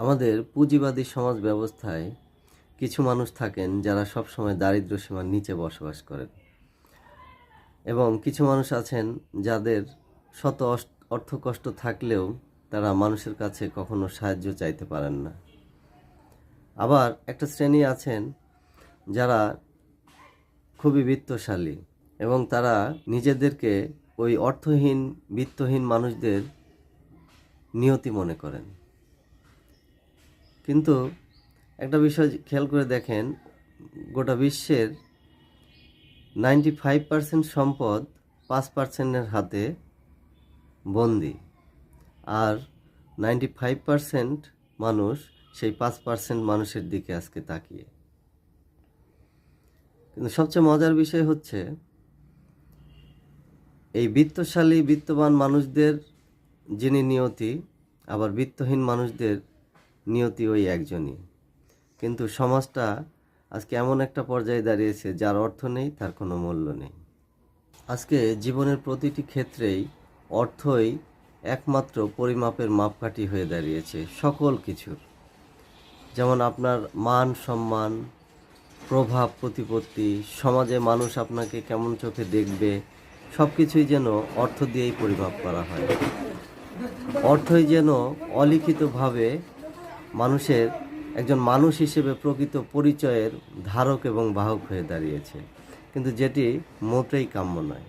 আমাদের পুঁজিবাদী সমাজ ব্যবস্থায় কিছু মানুষ থাকেন যারা সবসময় দারিদ্র্য সীমার নিচে বসবাস করেন। এবং কিছু মানুষ আছেন যাদের শত অর্থ কষ্ট থাকলেও তারা মানুষের কাছে কখনো সাহায্য চাইতে পারেন না। আবার একটা শ্রেণি আছেন যারা খুবই বিত্তশালী এবং তারা নিজেদেরকে ওই অর্থহীন, বিত্তহীন মানুষদের নিয়তি মনে করেন। কিন্তু একটা বিষয় খেয়াল করে দেখেন, গোটা বিশ্বের নাইনটি ফাইভ পার্সেন্ট সম্পদ পাঁচ পার্সেন্টের হাতে বন্দি। আর নাইনটি ফাইভ পার্সেন্ট মানুষ সেই পাঁচ পার্সেন্ট মানুষের দিকে আজকে তাকিয়ে। কিন্তু সবচেয়ে মজার বিষয় হচ্ছে, এই বিত্তশালী, বিত্তবান মানুষদের যিনি নিয়তি, আবার বিত্তহীন মানুষদের নিয়তি ওই একজনই। কিন্তু সমাজটা আজকে এমন একটা পর্যায়ে দাঁড়িয়েছে, যার অর্থ নেই, তার কোনো মূল্য নেই। আজকে জীবনের প্রতিটি ক্ষেত্রেই অর্থই একমাত্র পরিমাপের মাপকাঠি হয়ে দাঁড়িয়েছে, সকল কিছুর। যেমন আপনার মান সম্মান, প্রভাব, প্রতিপত্তি, সমাজে মানুষ আপনাকে কেমন চোখে দেখবে সব কিছুই যেন অর্থ দিয়েই পরিমাপ করা হয়। অর্থই যেন অলিখিতভাবে মানুষের একজন মানুষ হিসেবে প্রকৃত পরিচয়ের ধারক এবং বাহক হয়ে দাঁড়িয়েছে। কিন্তু যেটি মোটেই কাম্য নয়।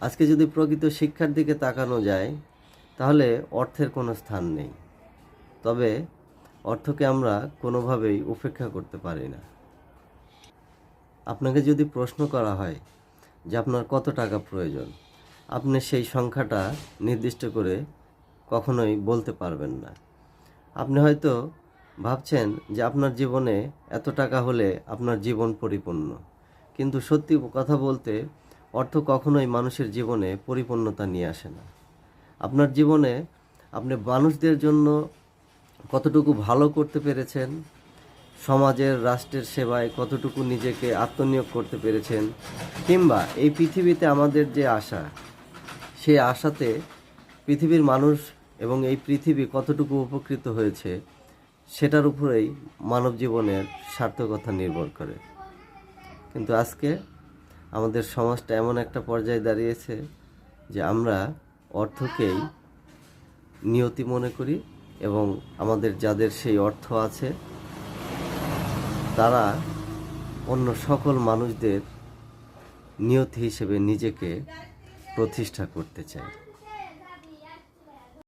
আজকে যদি প্রকৃত শিক্ষার দিকে তাকানো যায়, তাহলে অর্থের কোনো স্থান নেই। তবে অর্থকে আমরা কোনোভাবেই উপেক্ষা করতে পারি না। আপনাকে যদি প্রশ্ন করা হয় যে আপনার কত টাকা প্রয়োজন, আপনি সেই সংখ্যাটা নির্দিষ্ট করে কখনোই বলতে পারবেন না। আপনি হয়তো ভাবছেন যে আপনার জীবনে এত টাকা হলে আপনার জীবন পরিপূর্ণ। কিন্তু সত্যি কথা বলতে অর্থ কখনোই মানুষের জীবনে পরিপূর্ণতা নিয়ে আসে না। আপনার জীবনে আপনি মানুষদের জন্য কতটুকু ভালো করতে পেরেছেন, সমাজের, রাষ্ট্রের সেবায় কতটুকু নিজেকে আত্মনিয়োগ করতে পেরেছেন, কিংবা এই পৃথিবীতে আমাদের যে আশা, সেই আশাতে পৃথিবীর মানুষ এবং এই পৃথিবী কতটুকু উপকৃত হয়েছে, সেটার উপরেই মানব জীবনের সার্থকতা নির্ভর করে। কিন্তু আজকে আমাদের সমাজটা এমন একটা পর্যায়ে দাঁড়িয়েছে যে আমরা অর্থকেই নিয়তি মনে করি এবং আমাদের যাদের সেই অর্থ আছে, তারা অন্য সকল মানুষদের নিয়তি হিসেবে নিজেকে প্রতিষ্ঠা করতে চায়।